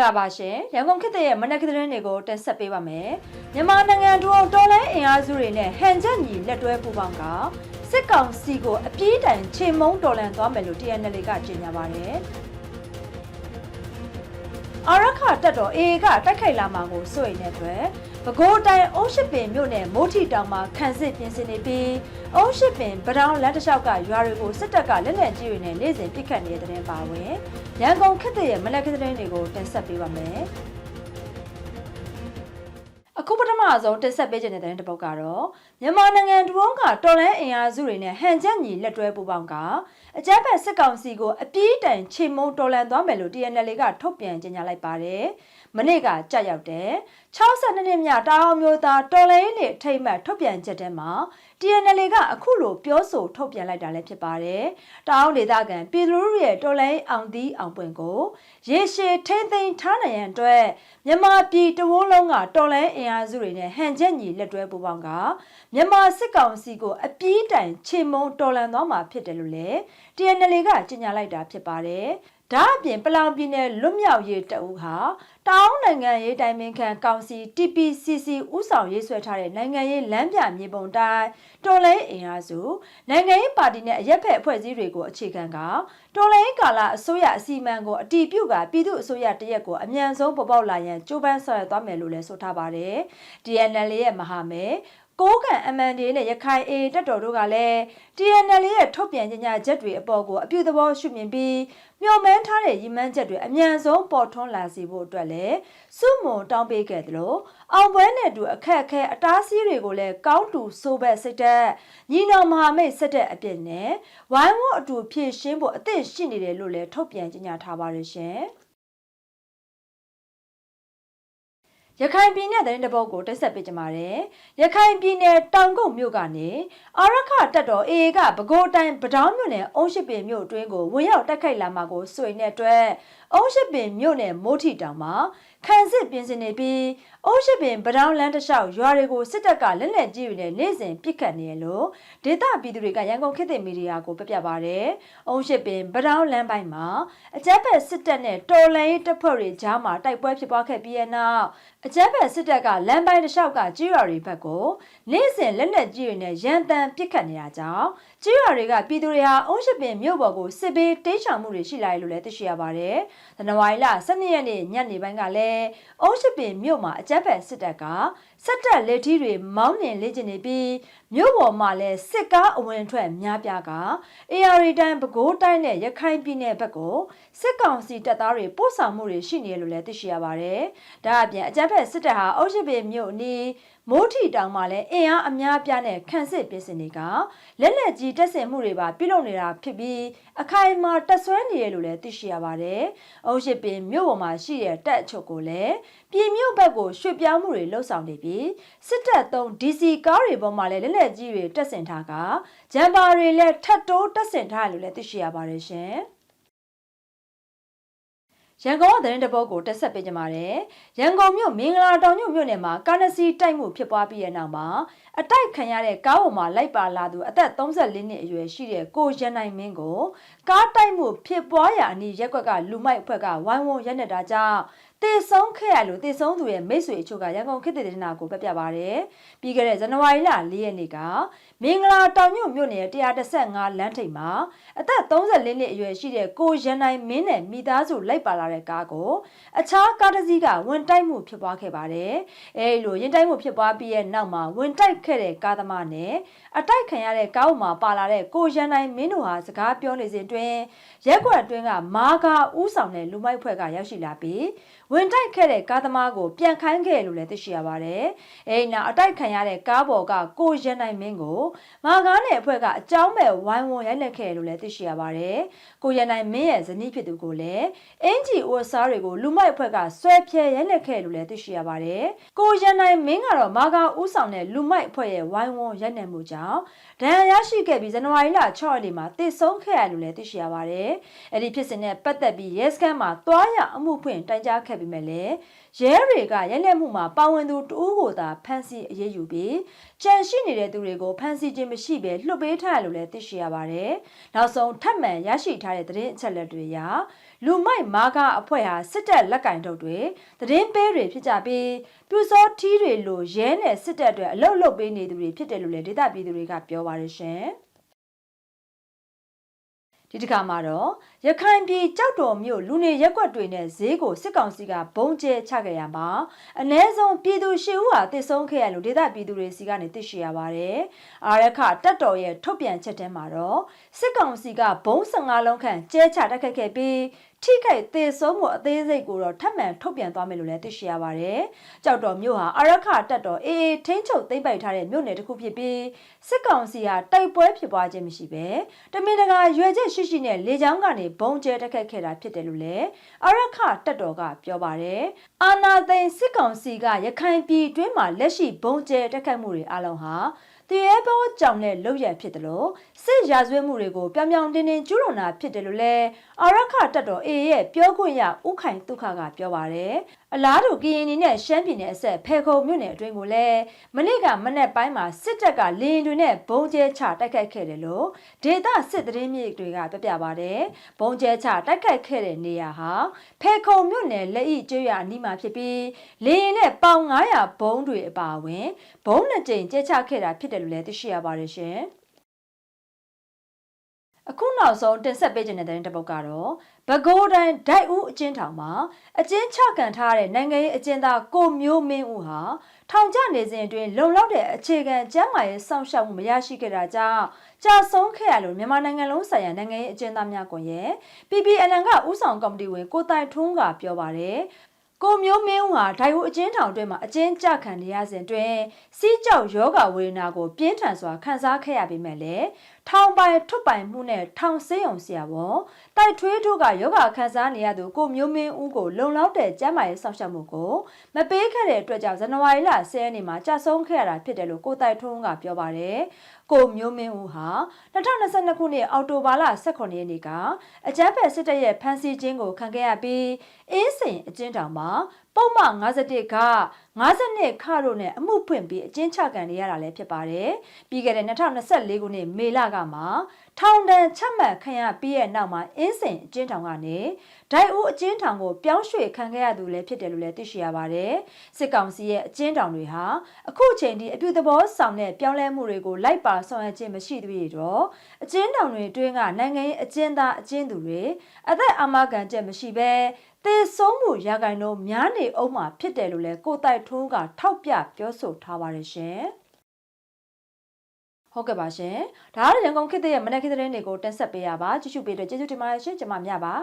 ္ဂလာပါရှင်ရန်ကုန်ခေတ်ရဲ့မနက်ခင်းသတင်းတွေကိုတင်ဆက်ပေးပါမယ်မြန်မာနိုင်ငံတွင်းတော်လိုင်းအင်အားစုတွေနဲ့ဟန်ချက်ညီလက်တွဲပူးပေါင်းကစစ်ကောင်စီကိုအပြေးတိုင်ချိန်မုံတော်လန်သွားမယ်လို့ TNL ကကြေညာပါတယ်အာရခတက်တော် AA ကတိုက်ခိုက်လာမှာကိုစိုးရိမ်တဲ့အတွက် ပဲခူးတိုင်းအုံးရှိပင်မြို့နယ်မိုးထီတောင်မှာခန့်စစ်ပြင်ဆင်နေပြီးအုံးရှိပင်ပဒေါင်လမ်းတစ်လျှောက်ကရွာတွေကိုစစ်တပ်ကလက်နက်ကြီးတွေနဲ့နေ့စဉ်ပစ်ခတ်နေတဲ့တဲ့တင်ပါဝင်ရန်ကုန်ခေတ်ရဲ့မနက်ခင်းသတင်းတွေကိုတင်ဆက်ပေးပါမယ်အခုပထမဆုံးတင်ဆက်ပေးခြင်းတဲ့တဲ့တစ်ပုတ်ကတော့ မြန်မာနိုင်ငံတွင်းကတော်လန်အင်အားစုတွေနဲ့ဟန်ချက်ညီလက်တွဲပူးပေါင်းကအကြမ်းဖက်စစ်ကောင်စီကိုအပြေးတိုင်ချိန်မုံတော်လန်သွားမယ်လို့ TNL ကထုတ်ပြန်ကြေညာလိုက်ပါတယ်။မနေ့ကကြာရောက်တဲ့62နှစ်မြတာအောင်မျိုးသားတော်လိုင်းနဲ့ထိမ့်မှတ်ထုတ်ပြန်ချက်ထဲမှာ TNL ကအခုလိုပြောဆိုထုတ်ပြန်လိုက်တာလည်းဖြစ်ပါတယ်။တာအောင်ဒေသခံပြည်သူလူရဲ့တော်လိုင်းအောင်သီးအောင်ပွင့်ကိုရေရှည်ထိမ့်သိမ်းထားနိုင်ရန်အတွက်မြန်မာပြည်တဝန်းလုံးကတော်လိုင်းအင်အားစုတွေနဲ့ဟန်ချက်ညီလက်တွဲပူးပေါင်းကမြန်မာစစ်ကောင်စီကိုအပြေးတိုင်ချိန်မုံတော်လန်သွားမှာဖြစ်တယ်လို့လည်း TNL ကကြေညာလိုက်တာဖြစ်ပါတယ်။ဒါအပြင်ပလောင်ပြည်နယ်လွတ်မြောက်ရေးတအူးဟာတောင်းနိုင်ငံရေးတိုင်ပင်ခံကောင်စီ TPCC ဥဆောင်ရေးဆွဲထားတဲ့နိုင်ငံရေးလမ်းပြမြေပုံတိုင်းတော်လိုင်းအင်အားစုနိုင်ငံရေးပါတီနဲ့အရက်ဖက်အဖွဲ့အစည်းတွေကိုအခြေခံကတော်လိုင်းကာလအစိုးရအစီအမံကိုအတီးပြုတ်ကပြည်သူအစိုးရတရက်ကိုအမြန်ဆုံးပေါ်ပေါက်လာရန်ကြိုးပမ်းဆောင်ရွက်သွားမယ်လို့လည်းဆိုထားပါတယ်။ DNL ရဲ့မဟာမဲ ကိုးကန် MND နဲ့ရခိုင် A တက်တော်တို့ကလည်း TNL ရဲ့ထုတ်ပြန်ကြေညာချက်တွေအပေါ်ကိုအပြုသဘောရှုမြင်ပြီးမျှော်မှန်းထားတဲ့ရည်မှန်းချက်တွေအမြန်ဆုံးပေါ်ထွန်းလာစေဖို့အတွက်လည်းစုမွန်တောင်းပေးခဲ့တယ်လို့အောင်ပွဲနဲ့တူအခက်အခဲအတားဆီးတွေကိုလည်းကောင်းတူဆိုးဘက်စိတ်သက်ညီနောင်မဟာမိတ်စစ်တဲ့အပြစ်နဲ့ဝိုင်းဝန်းအတူဖြည့်ရှင်းဖို့အသင့်ရှိနေတယ်လို့လည်းထုတ်ပြန်ကြေညာထားပါတယ်ရှင်။ ရခိုင်ပြည်နယ်သတင်းတပုတ်ကိုတိဆက်ပေးကြပါမယ်။ရခိုင်ပြည်နယ်တောင်ကုတ်မြို့ကနေအာရခတက်တော် AA ကပဲခူးတိုင်းပဒေါင်းမြို့နယ်အုံးရှိပင်မြို့အတွင်းကိုဝင်ရောက်တိုက်ခိုက်လာမှာကိုစွေတဲ့အတွက်အုံးရှိပင်မြို့နယ်မိုးထီတောင်မှာခန့်စစ်ပြင်ဆင်နေပြီးအုံးရှိပင်ပဒေါင်းလမ်းတစ်လျှောက်ရွာတွေကိုစစ်တပ်ကလက်လက်ကြီးတွေနဲ့နေ့စဉ်ပစ်ခတ်နေရလို့ဒေသပြည်သူတွေကရန်ကုန်ခေတ်သစ်မီဒီယာကိုပြပြပါဗျ။အုံးရှိပင်ပဒေါင်းလမ်းပိုင်းမှာအကြမ်းဖက်စစ်တပ်နဲ့တော်လှန်ရေးတပ်ဖွဲ့တွေကြားမှာတိုက်ပွဲဖြစ်ပွားခဲ့ပြီးတဲ့နောက်အကြမ်းဖက်စစ်တပ်ကလမ်းပိုင်းတစ်လျှောက်ကကြေးရွာတွေဘက်ကိုနေ့စဉ်လက်လက်ကြီးတွေနဲ့ရန်တမ်းပစ်ခတ်နေတာကြောင့် ကြေးရွာတွေကပြည်သူတွေဟာအုံးရှိပင်မြို့ပေါ်ကိုစစ်ဘေးတိမ်းရှောင်မှုတွေရှိလာတယ်လို့လည်းသိရှိရပါတယ်။ဇန်နဝါရီလ12ရက်နေ့ညနေပိုင်းကလည်းအုံးရှိပင်မြို့မှာအကြမ်းဖက်စစ်တပ်ကစစ်တပ်လက်ထီးတွေမောင်းနှင်လေ့ကျင့်နေပြီးမြို့ပေါ်မှာလည်းစစ်ကားအဝင်ထွက်များပြားက AR တိုင်းပဲခူးတိုင်းနဲ့ရခိုင်ပြည်နယ်ဘက်ကိုစစ်ကောင်စီတပ်သားတွေပို့ဆောင်မှုတွေရှိနေတယ်လို့လည်းသိရှိရပါတယ်။ဒါအပြင်အကြမ်းဖက်စစ်တပ်ဟာအုပ်ရှိပင်မြို့အနီး မိုးထီတောင်မှာလည်းအင်အားအများပြားနဲ့ခန့်စစ်ပြင်ဆင်တွေကလက်လက်ကြီးတက်ဆင်မှုတွေပါပြုလုပ်နေတာဖြစ်ပြီးအခိုင်အမာတက်ဆွဲနေရလို့လည်းသိရှိရပါတယ်။အုပ်ရှိပင်မြို့ပေါ်မှာရှိတဲ့တက်အချုပ်ကိုလည်းပြည်မြို့ဘက်ကိုရွှေ့ပြောင်းမှုတွေလှုပ်ဆောင်နေပြီးစစ်တပ်သုံး DC ကားတွေပေါ်မှာလည်းလက်လက်ကြီးတွေတက်ဆင်ထားကဂျမ်ပါတွေလည်းထပ်တိုးတက်ဆင်ထားတယ်လို့လည်းသိရှိရပါတယ်ရှင်။ ရန်ကုန်ကသတင်းတပုတ်ကိုတက်ဆက်ပေးကြပါမယ်။ရန်ကုန်မြို့မင်္ဂလာတောင်ညွန့်မြို့နယ်မှာကာနစီတိုက်မှုဖြစ်ပွားပြီးတဲ့နောက်မှာအတိုက်ခံရတဲ့ကားပေါ်မှာလိုက်ပါလာသူအသက်34နှစ်အရွယ်ရှိတဲ့ကိုရန်နိုင်မင်းကိုကားတိုက်မှုဖြစ်ပွားရာအနီးရက်ကွက်ကလူမိုက်အဖွဲ့ကဝိုင်းဝန်းရက်နေတာကြောင့်တည်ဆုံးခဲ့ရလို့တည်ဆုံးသူရဲ့မိတ်ဆွေအချို့ကရန်ကုန်ခေတ်တဲ့ဒေသနာကိုပြပြပါရယ်ပြီးခဲ့တဲ့ဇန်နဝါရီလ၄ရက်နေ့က မင်္ဂလာတောင်ညွန့်မြို့နယ်135လမ်းထိပ်မှာအသက်34နှစ်အရွယ်ရှိတဲ့ကိုရန်နိုင်မင်းနဲ့မိသားစုလိုက်ပါလာတဲ့ကားကိုအခြားကားတစ်စီးကဝင်တိုက်မှုဖြစ်ပွားခဲ့ပါတယ်အဲဒီလိုရင်တိုက်မှုဖြစ်ပွားပြီးရဲ့နောက်မှာဝင်တိုက်ခဲ့တဲ့ကားသမားနဲ့အတိုက်ခံရတဲ့ကားပေါ်မှာပါလာတဲ့ကိုရန်နိုင်မင်းတို့ဟာစကားပြောနေစဉ်တွင်ရက်ွက်အတွင်းကမာကာဥဆောင်တဲ့လူမိုက်ဖွဲ့ကရောက်ရှိလာပြီးဝင်တိုက်ခဲ့တဲ့ကားသမားကိုပြန်ခိုင်းခဲ့လို့လည်းသိရှိရပါတယ်။အဲဒီနောက်အတိုက်ခံရတဲ့ကားပေါ်ကကိုရန်နိုင်မင်းကိုမာကားနဲ့အဖွဲ့ကအကြောင်းမဲ့ဝိုင်းဝန်းရိုက်နှက်ခဲ့လို့လည်းသိရှိရပါတယ်။ကိုရန်နိုင်မင်းရဲ့ဇနီးဖြစ်သူကိုလည်းအင်ဂျီအိုဆားတွေကိုလူမိုက်အဖွဲ့ကဆွဲဖြဲရိုက်နှက်ခဲ့လို့လည်းသိရှိရပါတယ်။ကိုရန်နိုင်မင်းကတော့မာကာဥဆောင်တဲ့လူမိုက်အဖွဲ့ရဲ့ဝိုင်းဝန်းရိုက်နှက်မှုကြောင့်ဒဏ်ရာရရှိခဲ့ပြီးဇန်နဝါရီလ6ရက်နေ့မှာတည်ဆုံးခဲ့ရလို့လည်းသိရှိရပါတယ်။အဲ့ဒီဖြစ်စဉ်နဲ့ပတ်သက်ပြီးရဲစခန်းမှာတွားရအမှုဖွင့်တိုင်ကြားခဲ့ပြီးမဲ့လည်းရဲတွေကရဲလက်မှုမှာပါဝင်သူတဦးကိုသာဖမ်းဆီးအရေးယူပြီးကြံရှိနေတဲ့သူတွေကိုဖမ်းဆီးခြင်းမရှိဘဲလွှတ်ပေးထားရလို့လည်းသိရှိရပါတယ်။နောက်ဆုံးထပ်မံရရှိထားတဲ့သတင်းအချက်အလက်တွေအရလူမိုက်မာကာအဖွဲ့ဟာစစ်တပ်လက်ကင်ထုတ်တွေသတင်းပေးတွေဖြစ်ကြပြီးပြူစောထီးတွေလိုရဲနဲ့စစ်တပ်တွေအလုတ်လုတ်ပေးနေသူတွေဖြစ်တယ်လို့လည်းဒေသပြည်သူတွေကပြောပါတယ်ရှင်။ ဒီတစ်ခါမှာတော့ရခိုင်ပြည်ကြောက်တော်မြို့လူနေရက်ကွက်တွေနဲ့ဈေးကိုစစ်ကောင်စီကဘုံကျဲချခဲ့ရမှာအ ਨੇ ဆုံးပြည်သူရှစ်ဦးဟာတစ်ဆုံးခဲ့ရလို့ဒေသပြည်သူတွေစီကနေသိရှိရပါတယ်။အာရခတက်တော်ရဲ့ထုတ်ပြန်ချက်ထဲမှာတော့စစ်ကောင်စီကဘုံ15လုံးခန့်ကျဲချတက်ခတ်ခဲ့ပြီး ထိခိုက်သေဆုံးမှုအသေးစိတ်ကိုတော့ထပ်မံထုတ်ပြန်သွားမယ်လို့လည်းသိရှိရပါတယ်။ကြောက်တော်မြို့ဟာအာရခတက်တော်အေးအေးထိန်းချုပ်သိမ်းပိုက်ထားတဲ့မြို့နယ်တစ်ခုဖြစ်ပြီးစစ်ကောင်စီဟာတိုက်ပွဲဖြစ်ပွားခြင်းမရှိပဲတမင်တကာရွယ်ချက်ရှိရှိနဲ့လေကြောင်းကနေဘုံကျဲတက်ခတ်ခဲ့တာဖြစ်တယ်လို့လည်းအာရခတက်တော်ကပြောပါတယ်။အာနာသိန်စစ်ကောင်စီကရခိုင်ပြည်တွင်းမှာလက်ရှိဘုံကျဲတက်ခတ်မှုတွေအလုံးဟာတရေဘောကြောင့်နဲ့လောက်ရဖြစ်တယ်လို့စစ်ရာဇဝတ်မှုတွေကိုပြောင်ပြောင်တင်းတင်းကျူးလွန်တာဖြစ်တယ်လို့လည်း အာရခတက်တော်အေရဲ့ပြောခွင့်ရဥခိုင်ဒုက္ခကပြောပါတယ်အလားတူကရင်နီနဲ့ရှမ်းပြည်နယ်အဆက်ဖေခုံမြို့နယ်အတွင်းကိုလည်းမနေ့ကမနေ့ပိုင်းမှာစစ်တပ်ကလင်းတွေနဲ့ဘုံကျဲချတိုက်ခိုက်ခဲ့တယ်လို့ဒေသစစ်သတင်းမြေတွေကပြပြပါတယ်ဘုံကျဲချတိုက်ခိုက်ခဲ့တဲ့နေရာဟာဖေခုံမြို့နယ်လက်ဤကျွရအနီးမှာဖြစ်ပြီးလင်းနဲ့ပေါင်900ဘုံတွေအပါအဝင်ဘုံနှစ်ကြိမ်ကျဲချခဲ့တာဖြစ်တယ်လို့လည်းသိရှိရပါတယ်ရှင် အခုနောက်ဆုံးတင်ဆက်ပေးခြင်းတဲ့တဲ့တစ်ပုတ်ကတော့ဘကိုးတိုင်းဒိုက်ဦးအကျဉ်းထောင်မှာအကျဉ်းချခံထားတဲ့နိုင်ငံရေးအကျဉ်းသားကိုမျိုးမင်းဦးဟာထောင်ကျနေစဉ်အတွင်းလုံလောက်တဲ့အခြေခံကျန်းမာရေးစောင့်ရှောက်မှုမရရှိခဲ့တာကြောင့်ကြာဆုံးခဲ့ရလို့မြန်မာနိုင်ငံလုံးဆိုင်ရာနိုင်ငံရေးအကျဉ်းသားများကွန်ရက် PPNN ကဥဆောင်ကော်မတီဝင်ကိုတိုင်ထွန်းကပြောပါတယ်ကိုမျိုးမင်းဦးဟာဒိုင်ဟူအကျဉ်းထောင်တွင်းမှာအကျဉ်းချခံနေရစဉ်တွင်စီးကြောက်ယောဂဝေဒနာကိုပြင်းထန်စွာခံစားခဲ့ရပေမဲ့လည်း ထောင်ပိုင်ထွတ်ပိုင်မှုနဲ့ထောင်ဆေးရုံဆရာဝန်တိုက်ထွေးတို့ကယောဂခံစားနေရသူကိုမျိုးမင်းဦးကိုလုံလောက်တဲ့ကျန်းမာရေးစောင့်ရှောက်မှုကိုမပေးခဲ့တဲ့အတွက်ကြောင့်ဇန်နဝါရီလ10ရက်နေ့မှာကြာဆုံးခဲ့ရတာဖြစ်တယ်လို့ကိုတိုက်ထွန်းကပြောပါတယ်ကိုမျိုးမင်းဦးဟာ2022ခုနှစ်အောက်တိုဘာလ18ရက်နေ့ကအကြမ်းဖက်စစ်တပ်ရဲ့ဖမ်းဆီးခြင်းကိုခံခဲ့ရပြီးအင်းစိန်အကျဉ်းထောင်မှာပုံမှန်51က52ခတို့နဲ့အမှုဖွင့်ပြီးအကျဉ်းချခံနေရတာလည်းဖြစ်ပါတယ်။ပြီးခဲ့တဲ့2024ခုနှစ်မေလကမှထောင်ဒဏ်ချမှတ်ခံရပြီးရဲ့နောက်မှာအင်းစိန်အကျဉ်းထောင်ကနေဒိုင်ဦးအကျဉ်းထောင်ကိုပြောင်းရွှေ့ခံခဲ့ရသူလည်းဖြစ်တယ်လို့လည်းသိရှိရပါတယ်။စစ်ကောင်စီရဲ့အကျဉ်းထောင်တွေဟာအခုချိန်ထိအပြုသဘောဆောင်တဲ့ပြောင်းလဲမှုတွေကိုလိုက်ပါဆောင်ရွက်ခြင်းမရှိသေးတော့အကျဉ်းထောင်တွေတွင်းကနိုင်ငံရေးအကျဉ်းသားအကျဉ်းသူတွေအသက်အာမခံချက်မရှိဘဲသေဆုံးမှုရာဂိုင်နှုန်းများနေအောင်မှာဖြစ်တယ်လို့လည်းကိုတိုက်ထွန်းကထောက်ပြပြောဆိုထားပါတယ်ရှင်ဟုတ်ကဲ့ပါရှင်ဒါကတော့ရန်ကုန်ခေတ်ရဲ့မနက်ခေတ်သတင်းတွေကိုတင်ဆက်ပေးရပါကြည့်ရှုပေးတဲ့ကျေးဇူးတင်ပါတယ်ရှင်ကျွန်မမြပါ